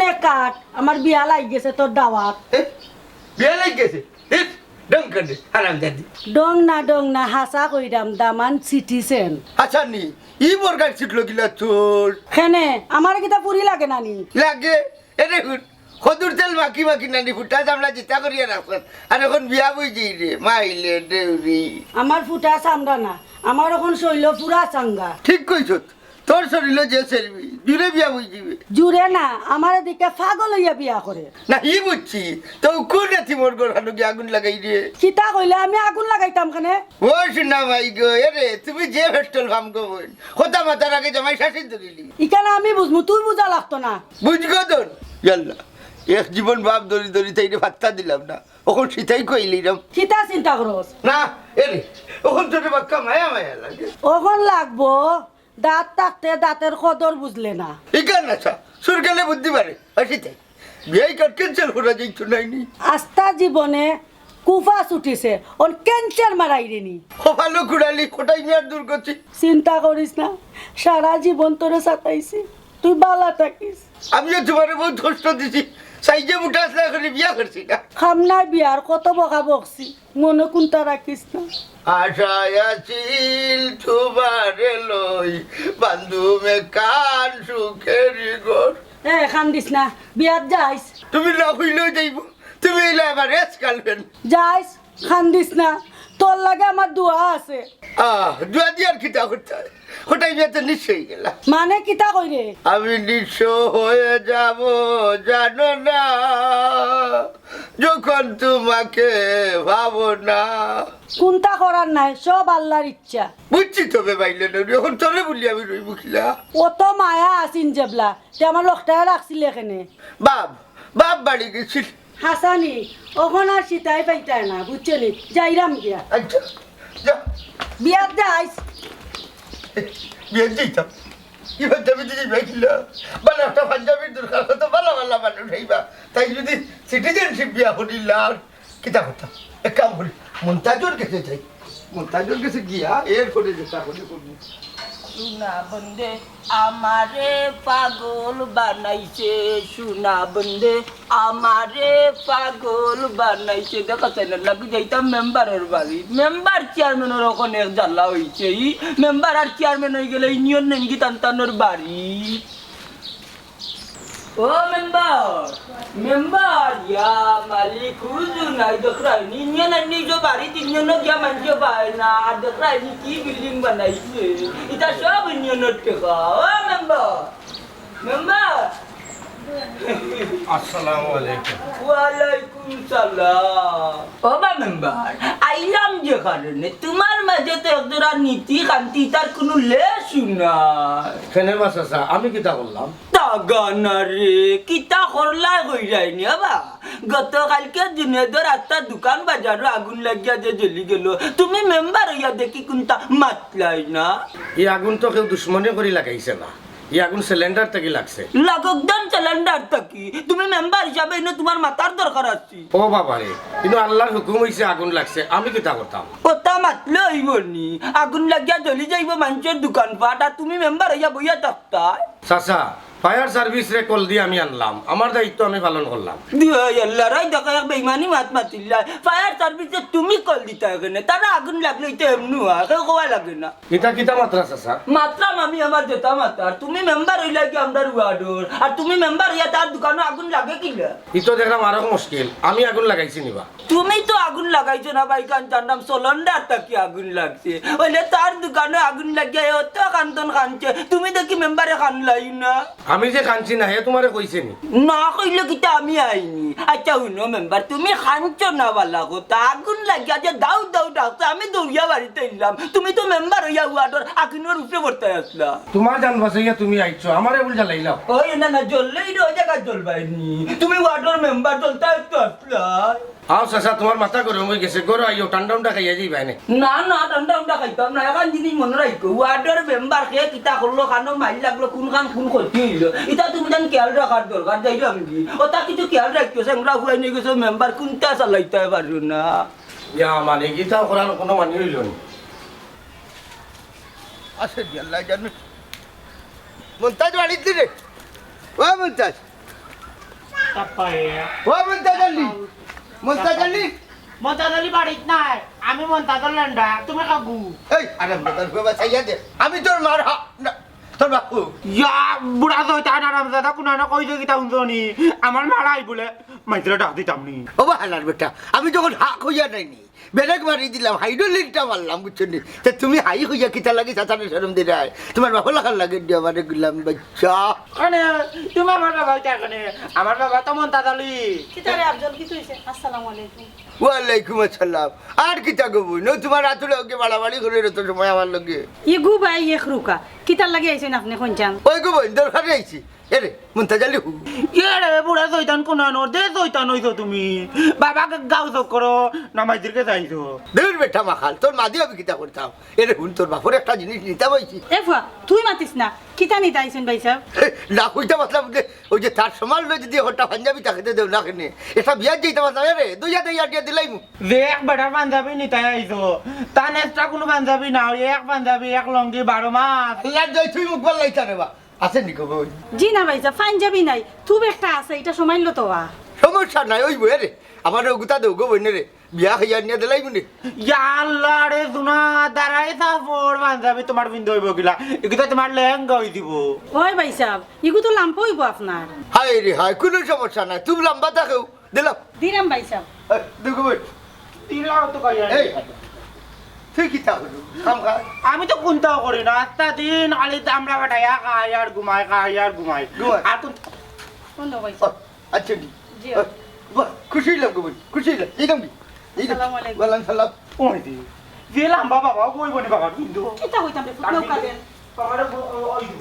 নে কাট আমার বিয়া লাগ গেছে তোর দাওয়াত। বিয়া লাগ গেছে ডং না ডং না হাসা কইরাম দামান সিটিছেন আচ্ছা নি ই বরগার শিখলো কিলা তোর? খেনে আমার কিতা পুরি লাগে নানি লাগে। তেল মাখি মাখি নানি ফুটা চামড়া জিতা করিয়া রাখেন। আর এখন বিয়া বুঝি রে মাইলে দেউরি। আমার ফুটা চামড়া না আমার এখন শৈল পুরা চাঙ্গা। ঠিক কইছ তোর শরীর যে সেরবি দূরে বিয়া বুঝিবে জুড়ে না আমার দিকে পাগল হইয়া বিয়া করে। না ই বুঝছি তো কোন রাতি মোর হানু কি আগুন লাগাই রে কিতা কইলে আমি আগুন লাগাইতাম খানে ও শুনা মাই গো এরে তুমি যে হোস্টেল কাম গো বোন হতা মাতার আগে জামাই শাসিত ধরিলি ইখানে আমি বুঝমু তুই বুঝা লাগতো না। বুঝগো তোর? ইয়াল্লা এক জীবন বাপ ধরি ধরি তাই ভাত্তা দিলাম না ওখন সীতাই কইলিলাম কিতা চিন্তা করস? না এরে ওখন তোর বাক্কা মায়া মায়া লাগে। ওখন লাগবো। দাঁত থাকতে দাঁতের কদর বুঝলে না। ইকার না সা সুর গেলে বুদ্ধি পারে সীতাই বিয়াই কাট ক্যান্সেল করা যাইতো নাইনি আস্থা জীবনে কুফা ছুটিছে ওর ক্যান্সার মারাই রেনি ভালো কুড়ালি কোটাই মেয়ার দূর করছি চিন্তা করিস না সারা জীবন তোরে সাতাইছি তুই বালা থাকিস। আমিও তোমার বহুত কষ্ট দিছি। সাইজে মুঠা আসলে বিয়া করছি না। খামনায় বিয়ার কত বকা বকছি মনে কোনটা রাখিস না। আশায় আছিল তোমারে লই বান্ধুমে কান সুখের ঘর এ খান্দিস না বিয়াত যাইস। তুমি না হইলেও যাইব তুমি এলে আবার রেস কালবেন। যাইস খান্দিস না। তোর লাগে আমার দোয়া আছে। আহ দুয়া দিয়ার খিতা করতে হয়? ওটাই বিয়ে তো নিশ্চয়ই গেলাম মানে কিতা কইরে? আমি নিঃস্ব হয়ে যাব জানো না। যখন তোমাকে ভাবো না। কোনটা করার নাই সব আল্লাহর ইচ্ছা। বুঝছি তবে বাইলে এখন তোরে বলি আমি রই মুখিলা অত মায়া আসিন জেবলা তে আমার লোকটায় রাখছিল এখানে। বাপ বাপ বাড়ি গেছিল। হাসানি ওখন আর সীতাই পাইতায় না বুঝছ নি? যাইরাম গিয়া। বিয়াত যাইস বিয়ে যেতাম এবার যাবি দিদি ভাইছিল ভালো একটা পাঞ্জাবির দরকার হতো ভালো ভালো মানুষ হইবা। তাই যদি সিটিজেনশিপ বিয়া করিলাম কিতা কথা এক কাম করি মন্তাজুর কাছে যাই। মন্তাজুর কাছে গিয়া এর করে যেটা করে করব। সোনা বন্দে, আমারে পাগল বানাইছে সোনা বন্দে, আমারে পাগল বানাইছে। দেখা চাই না লাগি যাইতাম মেম্বারের বাড়ি। মেম্বার চেয়ারম্যানের ওখানে জ্বালা হইছে ই মেম্বার আর চেয়ারম্যান হয়ে গেলে ইউনিয়ন নেঙ্গি তান্তানোর বাড়ি। ও মেম্বার মেম্বার ইয়া মালিক হুজু নাই দেখরাই নি ইউনিয়ন আর নিজ বাড়ি তিনজন গিয়া মানছে পায় না আর দেখরাই নি কি বিল্ডিং বানাইছে এটা সব ইউনিয়নের টাকা ও মেম্বার মেম্বার। আসসালামু আলাইকুম। ওয়ালাইকুম সালাম। বাবা মেম্বার যে কারণে তোমার মাঝে তো একজোড়া নীতি কান্তি তার কোনো নাই। মাছ আসা আমি কিতা করলাম? তাগানা রে কিতা করলা হই যায়নি বাবা গতকালকে জুনেদর রাস্তার দোকান বাজারও আগুন লাগিয়া যে জ্বলি গেল। তুমি মেম্বার হইয়া দেখি কোনটা মাতলাই না। এই আগুন তো কেউ দুশ্মনে করে লাগাইছে না এই আগুন সিলিন্ডার থেকে লাগছে? লাগক সিলিন্ডার থেকে তুমি মেম্বার হিসাবে এনে তোমার মাতার দরকার আছে। ও বাবারে কিন্তু আল্লাহর হুকুম হইছে আগুন লাগছে। আমি কিতা করতাম? কথা মাতলে হইবনি আগুন লাগিয়া জ্বলি যাইব মানুষের দোকান পাট আর তুমি মেম্বার হইয়া বইয়া থাকতা। চাচা ফায়ার সার্ভিস রে কল দিয়ে আমি আনলাম। আমার দায়িত্ব আমি পালন করলাম। আল্লাহরাই দেখা এক বেইমানি মাত মাতিল্লা। ফায়ার সার্ভিসে তুমি কল দিতা এখানে তারা আগুন লাগলে এটা এমনি হয় কেউ কোয়া লাগে না। এটা কিতা মাত্রা চাচা মাত্রাম আমি আমার যেতা মাতার তুমি মেম্বার হইলা কি আমরা ওয়ার্ডর আর তুমি মেম্বার হইয়া তার দোকানে আগুন লাগে কিলা ইতো দেখলাম আরও মুশকিল। আমি আগুন লাগাইছি নিবা। তুমি তো আগুন লাগাইছো না ভাই কান তার নাম সলন্ডার তাকে আগুন লাগছে? ওইলে তার দোকানে আগুন লাগিয়ে অত কান্তন কানছে তুমি দেখি মেম্বারে কানলাই না? আমি যে কানছি না হে তোমারে কইছে নি? না কইলে কিটা আমি আইনি? আচ্ছা শুনো মেম্বার তুমি কানছো না বালা কথা। আগুন লাগিয়া যে আমি দৌড়িয়া বাড়িতে এলাম। তুমি তো মেম্বার হইয়া ওয়ার্ডর আগুনের উপরে পড়তে আসলা। তোমার জান বাঁচাইয়া তুমি আইছো আমারে বল জ্বালাইলাম ওই না না জ্বললেই ওই জায়গা জ্বলবাইনি। তুমি ওয়ার্ডর মেম্বার জ্বলতে একটু আসলা। আও চাচা তোমার মাথা গরম হয়ে গেছে গরো আইও ঠান্ডা উন্ডা খাইয়া যাইবা নে। না না ঠান্ডা খাইতাম না এখন জিনিস মনে রাখো ওয়ার্ডের মেম্বার কে কিতা করল কানো মাইল লাগল কোন খান কোন ক্ষতি হইল। এটা তুমি জান খেয়াল রাখার দরকার যাইলাম কি ওটা কিছু খেয়াল রাখছো সেংরা হুয়াই নিয়ে গেছো মেম্বার কোনটা চালাইতে পারো না? ইয়া মানে গীতা করার কোনো মানি হইল নি। আসে আল্লাহ জানে। মন্তাজ বাড়িতে রে ও মন্তাজ। তারপরে ও মন্তাজ আলী মন্তাজ আলী মন্তাদালি বাড়িত নাই। আমি মন্তাদার লেন্ডা তুমি কাকু? এই বাবা চাইয়া দে। আমি তোর মার হা না, তোর বাপু ইয়া বুড়া তো তাই নাম দাদা কোনা না কই দেখি তাউন জনি আমার মারাই বলে মাইতরে ডাক দিতাম নি ও হালার বেটা আমি যখন হাক হইয়া নাইনি বেলেগ মারি দিলাম হাইড্রোলিকটা মারলাম বুঝছ নি? তা তুমি হাই হইয়া কিতা লাগি চাচানে শরম দিয়ে রায় তোমার বাবা লাগার লাগে আমার গুলাম বাচ্চা। মানে তুমি আমার বাবা কেন? আমার বাবা তো মন্তাদালি কিতারে আফজল কি তুইছে আসসালামু আলাইকুম। ওয়ালাইকুম আসসালাম। আর কিতা গবু ন তোমার আতুলে ওকে বাড়াবাড়ি করে তো সময় আমার লগে। ইগু এক রুকা কিতার লাগি আইছেন আপনি কোনচান ওই গো বই দরকারে আইছি? এরে মুন্তাজালি হু। কে রে বুড়া জয়তান কোনা নো দে জয়তান হইছো তুমি। বাবাকে গাও চক করো না মাইতিরকে যাইছো। দূর বেটা মাখাল তোর মাদি আমি কিতা করতাম? এরে হুন তোর বাপর একটা জিনিস নিতে পাইছি এ ফুয়া তুই মাতিস না কিতা নিতে আইছেন ভাই সাহেব? না কইতে পারলাম যে ওই যে তার সমান লই যদি হঠাৎ পাঞ্জাবি তাকে দেও না কেনে। এটা বিয়ার যেতে পারতাম রে দুই হাতে ইয়ার দিলাই মু। যে এক বেটার পাঞ্জাবি নিতাই আইছো এক্সট্রা কোনো পাঞ্জাবি না এক পাঞ্জাবি এক লঙ্গি বারো মাস। ইয়ার যাই তুই মুখ বল লাইতা রে বা। আছে নি বই জি না ভাই সাহেব ফাইন যাবি নাই তুই একটা আছে এটা সময় তো আ সমস্যা নাই ওই বই রে। আমার গুতা দেও গো বই রে। বিয়া হইয়া নিয়ে দিলাই মুনি ইয়াল্লা রে শুনা দাঁড়াই থাপড় পাঞ্জাবি তোমার বিন্দু হইব গিলা। এগুলো তোমার লেহেঙ্গা হই দিব ওই ভাই সাহেব ইগু তো লাম্প হইব আপনার। হাই রে হাই কোনো সমস্যা নাই তুমি লম্বা থাকেও দিলাম। দিরাম ভাই সাহেব দেখো বই। দিলাও তো কইয়া এই। তুই কি তা হলো কাম খা আমি তো কোনটাও করি না একটা দিন আলি আমরা বেটাইয়া খাই আর ঘুমাই খাই আর ঘুমাই। আর কোন আচ্ছা খুশি গো খুশি লাগ এই কাম কি? এই কাম। সালাম আলাইকুম। ওয়ালাইকুম সালাম। ওই দি দিলাম বাবা বাবা কিন্তু? কিতা হইতাম রে ওই দিব